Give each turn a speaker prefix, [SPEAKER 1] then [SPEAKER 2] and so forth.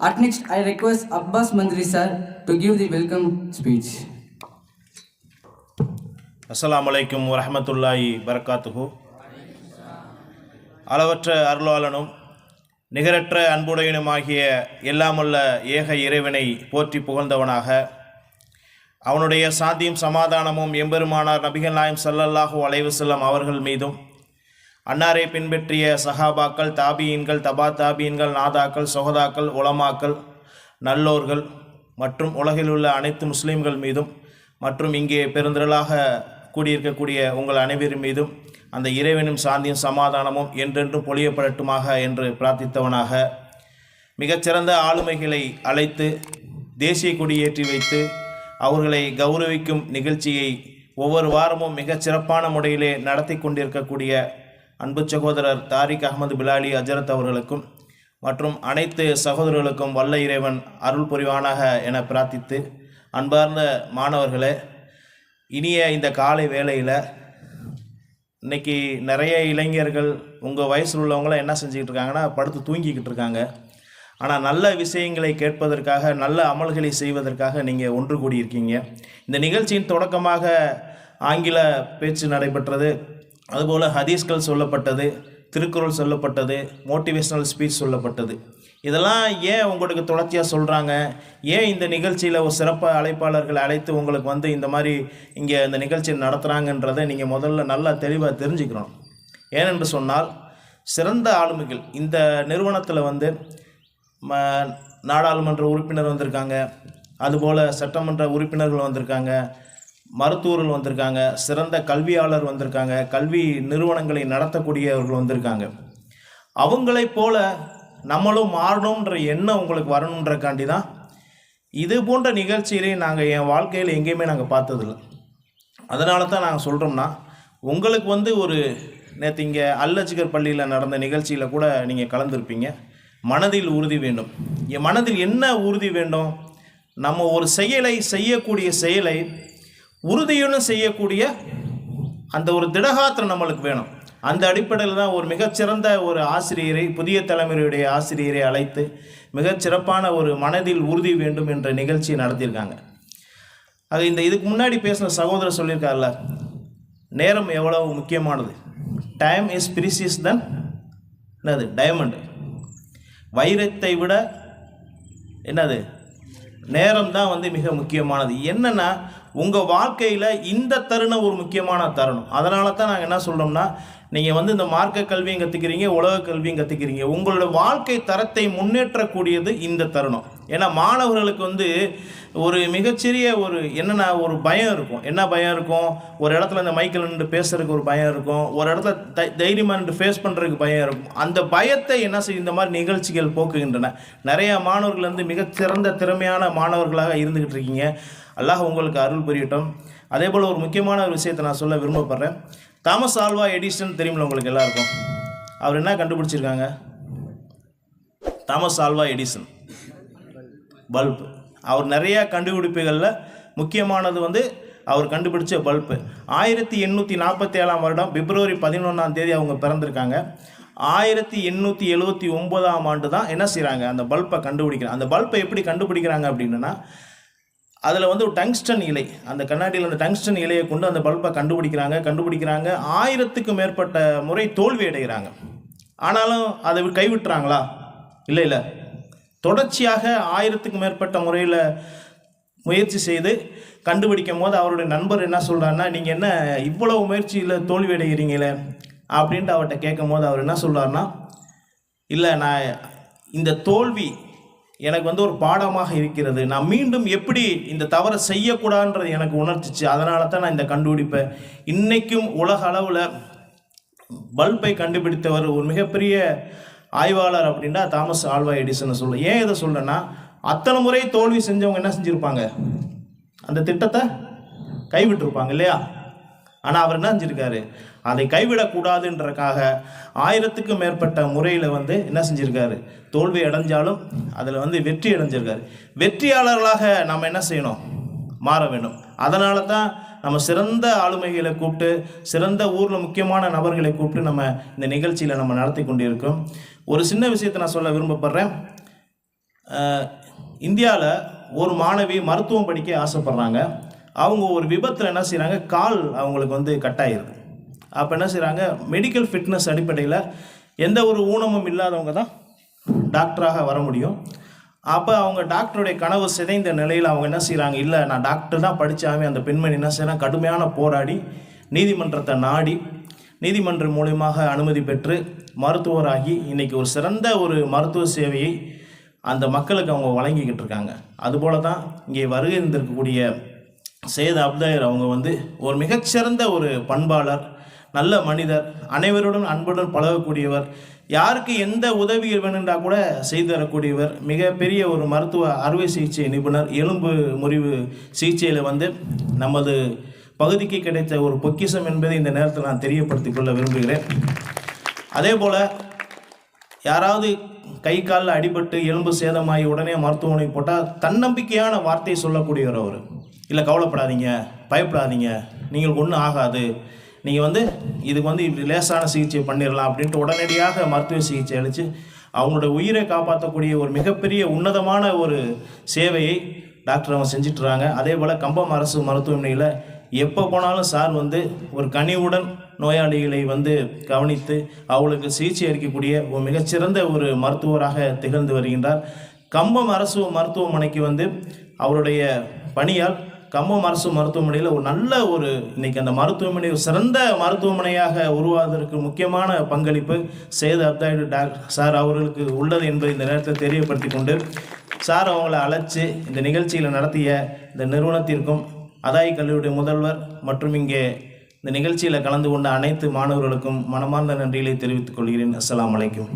[SPEAKER 1] At next, I request Abbas Mandri sir to give the welcome speech.
[SPEAKER 2] அஸ்லாம் வலைக்கம் வரஹ்மத்துல்லாஹி பரக்காத்துஹு அளவற்ற அருளாளனும் நிகரற்ற அன்புடையனுமாகிய எல்லாமுள்ள ஏக இறைவனை போற்றி புகழ்ந்தவனாக அவனுடைய சாந்தியும் சமாதானமும் எம்பெருமானார் நபிகள் நாயம் சல்லல்லாஹு அலைவசல்லம் அவர்கள் மீதும் அன்னாரை பின்பற்றிய சஹாபாக்கள் தாபியன்கள் தபா தாபியீன்கள் நாதாக்கள் சொகதாக்கள் உலமாக்கள் நல்லோர்கள் மற்றும் உலகில் உள்ள அனைத்து முஸ்லீம்கள் மீதும் மற்றும் இங்கே பெருந்திரளாக கூடியிருக்கக்கூடிய உங்கள் அனைவரின் மீதும் அந்த இறைவனும் சாந்தியும் சமாதானமும் என்றென்றும் பொழியப்படட்டுமாக என்று பிரார்த்தித்தவனாக மிகச்சிறந்த ஆளுமைகளை அழைத்து தேசிய கொடியேற்றி வைத்து அவர்களை கௌரவிக்கும் நிகழ்ச்சியை ஒவ்வொரு வாரமும் மிகச் சிறப்பான முறையிலே நடத்தி கொண்டிருக்கக்கூடிய அன்பு சகோதரர் தாரிக் அகமது பிலாலி அஜரத் அவர்களுக்கும் மற்றும் அனைத்து சகோதரர்களுக்கும் வல்ல இறைவன் அருள் புரிவானாக என பிரார்த்தித்து அன்பார்ந்த மாணவர்களே இனிய இந்த காலை வேளையில் இன்னைக்கு நிறைய இளைஞர்கள் உங்கள் வயசில் உள்ளவங்களாம் என்ன செஞ்சுக்கிட்டு இருக்காங்கன்னா படுத்து தூங்கிக்கிட்டு இருக்காங்க. ஆனால் நல்ல விஷயங்களை கேட்பதற்காக நல்ல அமல்களை செய்வதற்காக நீங்கள் ஒன்று கூடியிருக்கீங்க. இந்த நிகழ்ச்சியின் தொடக்கமாக ஆங்கில பேச்சு நடைபெற்றது. அதுபோல் ஹதீஸ்கள் சொல்லப்பட்டது திருக்குறள் சொல்லப்பட்டது மோட்டிவேஷ்னல் ஸ்பீச் சொல்லப்பட்டது. இதெல்லாம் ஏன் உங்களுக்கு தொடர்ச்சியாக சொல்கிறாங்க ஏன் இந்த நிகழ்ச்சியில் ஒரு சிறப்பு அழைப்பாளர்களை அழைத்து உங்களுக்கு வந்து இந்த மாதிரி இங்கே இந்த நிகழ்ச்சி நடத்துகிறாங்கன்றதை நீங்கள் முதல்ல நல்லா தெளிவாக தெரிஞ்சுக்கணும். ஏனென்று சொன்னால் சிறந்த ஆளுமைகள் இந்த நிறுவனத்தில் வந்து ம நாடாளுமன்ற உறுப்பினர் வந்திருக்காங்க. அதுபோல் சட்டமன்ற உறுப்பினர்கள் வந்திருக்காங்க. மருத்துவர்கள் வந்திருக்காங்க சிறந்த கல்வியாளர் வந்திருக்காங்க கல்வி நிறுவனங்களை நடத்தக்கூடியவர்கள் வந்திருக்காங்க. அவங்களை போல நம்மளும் மாறணுன்ற எண்ணம் உங்களுக்கு வரணுன்றக்காண்டி தான் இது போன்ற நிகழ்ச்சிகளை நாங்கள் என் வாழ்க்கையில் எங்கேயுமே நாங்கள் பார்த்ததில்ல. அதனால தான் நாங்கள் சொல்கிறோம்னா உங்களுக்கு வந்து ஒரு நேற்று இங்கே அல்லச்சிகர் பள்ளியில் நடந்த நிகழ்ச்சியில் கூட நீங்கள் கலந்துருப்பீங்க. மனதில் உறுதி வேண்டும். என் மனதில் என்ன உறுதி வேண்டும்? நம்ம ஒரு செயலை செய்யக்கூடிய செயலை உறுதியுன்னு செய்யக்கூடிய அந்த ஒரு திடகாத்திரம் நம்மளுக்கு வேணும். அந்த அடிப்படையில் தான் ஒரு மிகச்சிறந்த ஒரு ஆசிரியரை புதிய தலைமுறையுடைய ஆசிரியரை அழைத்து மிகச்சிறப்பான ஒரு மனதில் உறுதி வேண்டும் என்ற நிகழ்ச்சியை நடத்தியிருக்காங்க. அது இந்த இதுக்கு முன்னாடி பேசின சகோதரர் சொல்லியிருக்காருல நேரம் எவ்வளவு முக்கியமானது? டைம் இஸ் பிரிசிஸ் தன் என்னது? டைமண்ட் வைரத்தை விட என்னது? நேரம் தான் வந்து மிக முக்கியமானது. என்னென்னா உங்கள் வாழ்க்கையில் இந்த தருணம் ஒரு முக்கியமான தருணம். அதனால தான் நாங்கள் என்ன சொல்கிறோம்னா நீங்கள் வந்து இந்த மார்க்க கல்வியும் கற்றுக்கிறீங்க உலக கல்வியும் கற்றுக்கிறீங்க உங்களோட வாழ்க்கை தரத்தை முன்னேற்றக்கூடியது இந்த தருணம். ஏன்னா மாணவர்களுக்கு வந்து ஒரு மிகச்சிறிய ஒரு என்னென்ன ஒரு பயம் இருக்கும். என்ன பயம் இருக்கும்? ஒரு இடத்துல இந்த மைக்கில் நின்று பேசுறதுக்கு ஒரு பயம் இருக்கும். ஒரு இடத்துல தை தைரியமாக நின்று ஃபேஸ் பண்ணுறதுக்கு பயம் இருக்கும். அந்த பயத்தை என்ன செய்யும் இந்த மாதிரி நிகழ்ச்சிகள் போக்குகின்றன. நிறைய மாணவர்கள் வந்து மிகச்சிறந்த திறமையான மாணவர்களாக இருந்துக்கிட்டு இருக்கீங்க. அல்லாஹ் உங்களுக்கு அருள் புரியட்டும். அதே போல் ஒரு முக்கியமான ஒரு விஷயத்தை நான் சொல்ல விரும்பப்படுறேன். தாமஸ் ஆல்வா எடிசன் தெரியுமில்ல உங்களுக்கு எல்லாருக்கும்? அவர் என்ன கண்டுபிடிச்சிருக்காங்க? Thomas Alva Edison. பல்பு. அவர் நிறையா கண்டுபிடிப்புகளில் முக்கியமானது வந்து அவர் கண்டுபிடிச்ச பல்பு. ஆயிரத்தி எண்ணூற்றி நாற்பத்தி ஏழாம் வருடம் பிப்ரவரி பதினொன்றாம் தேதி அவங்க பிறந்திருக்காங்க. ஆயிரத்தி எண்ணூற்றி எழுபத்தி ஒன்பதாம் ஆண்டு தான் என்ன செய்கிறாங்க அந்த பல்பை கண்டுபிடிக்கிறாங்க. அந்த பல்பை எப்படி கண்டுபிடிக்கிறாங்க அப்படின்னா அதில் வந்து ஒரு டங்ஸ்டன் இலை. அந்த கண்ணாடியில் அந்த டங்ஸ்டன் இலையை கொண்டு அந்த பல்பை கண்டுபிடிக்கிறாங்க கண்டுபிடிக்கிறாங்க. ஆயிரத்துக்கும் மேற்பட்ட முறை தோல்வி அடைகிறாங்க. ஆனாலும் அதை கைவிட்டுறாங்களா? இல்லை இல்லை. தொடர்ச்சியாக ஆயிரத்துக்கு மேற்பட்ட முறையில் முயற்சி செய்து கண்டுபிடிக்கும் போது அவருடைய நண்பர் என்ன சொல்கிறாருன்னா நீங்கள் என்ன இவ்வளவு முயற்சியில் தோல்வி அடைகிறீங்களே? அப்படின்ட்டு அவர்கிட்ட கேட்கும் போது அவர் என்ன சொல்கிறாருன்னா இல்லை நான் இந்த தோல்வி எனக்கு வந்து ஒரு பாடமாக இருக்கிறது. நான் மீண்டும் எப்படி இந்த தவறை செய்யக்கூடாதுன்றது எனக்கு உணர்ச்சிச்சு. அதனால தான் நான் இந்த கண்டுபிடிப்பேன். இன்றைக்கும் உலக அளவில் பல்பை கண்டுபிடித்தவர் ஒரு மிகப்பெரிய ஆய்வாளர் அப்படின்னா தாமஸ் ஆல்வா எடிசனை சொல்ல ஏன் இதை சொல்கிறேன்னா அத்தனை முறை தோல்வி செஞ்சவங்க என்ன செஞ்சுருப்பாங்க? அந்த திட்டத்தை கைவிட்டிருப்பாங்க இல்லையா? ஆனால் அவர் என்ன செஞ்சிருக்காரு? அதை கைவிடக்கூடாதுன்றக்காக ஆயிரத்துக்கும் மேற்பட்ட முறையில் வந்து என்ன செஞ்சுருக்காரு? தோல்வி அடைஞ்சாலும் அதில் வந்து வெற்றி அடைஞ்சிருக்காரு. வெற்றியாளர்களாக நம்ம என்ன செய்யணும்? மாற வேண்டும். அதனால தான் நம்ம சிறந்த ஆளுமைகளை கூப்பிட்டு சிறந்த ஊரில் முக்கியமான நபர்களை கூப்பிட்டு நம்ம இந்த நிகழ்ச்சியில் நம்ம நடத்தி கொண்டிருக்கோம் ஒரு சின்ன விஷயத்தை நான் சொல்ல விரும்பப்படுறேன். இந்தியாவில் ஒரு மாணவி மருத்துவம் படிக்க ஆசைப்பட்றாங்க. அவங்க ஒரு விபத்தில் என்ன செய்கிறாங்க கால் அவங்களுக்கு வந்து கட்டாயிருது அப்போ என்ன செய்கிறாங்க மெடிக்கல் ஃபிட்னஸ் அடிப்படையில் எந்த ஒரு ஊனமும் இல்லாதவங்க தான் டாக்டராக வர முடியும். அப்போ அவங்க டாக்டருடைய கனவு சிதைந்த நிலையில் அவங்க என்ன செய்கிறாங்க இல்லை நான் டாக்டர் தான் படித்தாமே அந்த பெண்மணி என்ன செய்கிறாங்க கடுமையான போராடி நீதிமன்றத்தை நாடி நீதிமன்றம் மூலியமாக அனுமதி பெற்று மருத்துவராகி இன்றைக்கி ஒரு சிறந்த ஒரு மருத்துவ சேவையை அந்த மக்களுக்கு அவங்க வழங்கிக்கிட்டு இருக்காங்க. அதுபோல தான் இங்கே வருகை இருந்திருக்கக்கூடிய சேத அப்தாயர் அவங்க வந்து ஒரு மிகச்சிறந்த ஒரு பண்பாளர் நல்ல மனிதர் அனைவருடன் அன்புடன் பழகக்கூடியவர். யாருக்கு எந்த உதவி வேணுன்றா கூட செய்து தரக்கூடியவர். மிகப்பெரிய ஒரு மருத்துவ அறுவை சிகிச்சை நிபுணர் எலும்பு முறிவு சிகிச்சையில் வந்து நமது பகுதிக்கு கிடைத்த ஒரு பொக்கிஷம் என்பதை இந்த நேரத்தில் நான் தெரியப்படுத்திக் கொள்ள விரும்புகிறேன். அதே போல் யாராவது கை காலில் அடிபட்டு எலும்பு சேதமாகி உடனே மருத்துவமனை போட்டால் தன்னம்பிக்கையான வார்த்தை சொல்லக்கூடியவர் அவர். இல்லை கவலைப்படாதீங்க பயப்படாதீங்க. நீங்கள் ஒன்றும் ஆகாது. நீங்கள் வந்து இதுக்கு வந்து இப்படி லேசான சிகிச்சை பண்ணிடலாம் அப்படின்ட்டு உடனடியாக மருத்துவ சிகிச்சை அளித்து அவங்களோட உயிரை காப்பாற்றக்கூடிய ஒரு மிகப்பெரிய உன்னதமான ஒரு சேவையை டாக்டர் அவங்க செஞ்சிட்றாங்க. அதே போல் கம்பம் அரசு மருத்துவமனையில் எப்போ போனாலும் சார் வந்து ஒரு கனிவுடன் நோயாளிகளை வந்து கவனித்து அவங்களுக்கு சிகிச்சை அளிக்கக்கூடிய ஒரு மிகச்சிறந்த ஒரு மருத்துவராக திகழ்ந்து வருகின்றார். கம்பம் அரசு மருத்துவமனைக்கு வந்து அவருடைய பணியால் கம்மம் அரசு மருத்துவமனையில் ஒரு நல்ல ஒரு இன்னைக்கு அந்த மருத்துவமனை சிறந்த மருத்துவமனையாக உருவாவதற்கு முக்கியமான பங்களிப்பு சேது அப்தாயிடு டாக்டர் சார் அவர்களுக்கு உள்ளது என்பதை இந்த நேரத்தில் தெரியப்படுத்தி கொண்டு சார் அவங்களை அழைச்சி இந்த நிகழ்ச்சியில் நடத்திய இந்த நிறுவனத்திற்கும் அதாய் கல்லூரியுடைய முதல்வர் மற்றும் இங்கே இந்த நிகழ்ச்சியில் கலந்து கொண்ட அனைத்து மாணவர்களுக்கும் மனமார்ந்த நன்றிகளை தெரிவித்துக் கொள்கிறேன். அஸ்லாம் அலைக்கும்.